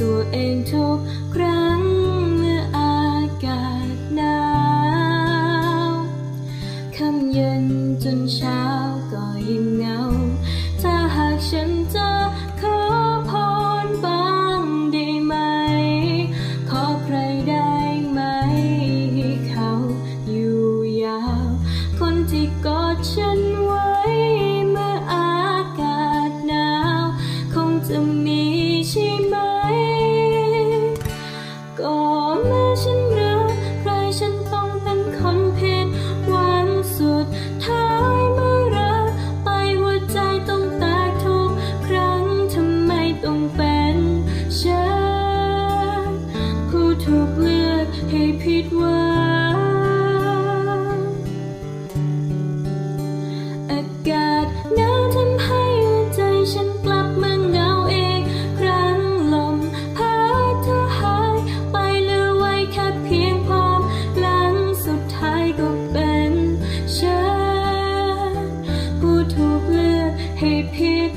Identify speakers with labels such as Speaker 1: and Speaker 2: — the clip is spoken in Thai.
Speaker 1: ตัวเองทุกครั้งเมื่ออากาศหนาวค่ำเย็นจนเช้าก็ยิ่งเงา ถ้าหากฉันจะขอพรบ้างได้ไหม ขอใครได้ไหมให้เขาอยู่ยาว คนที่กอดฉันไว้เมื่ออากาศหนาว คงจะมี ต้องเป็นฉันผู้ถูกเลือกให้ผิดหวังอากาศหนาวทำให้หัวใจฉันกลับมาเหงาเองครั้งลมพัดเธอหายไปเหลือไว้แค่เพียงความหลังสุดท้ายก็เป็นฉันผู้ถูกเลือกให้ผิด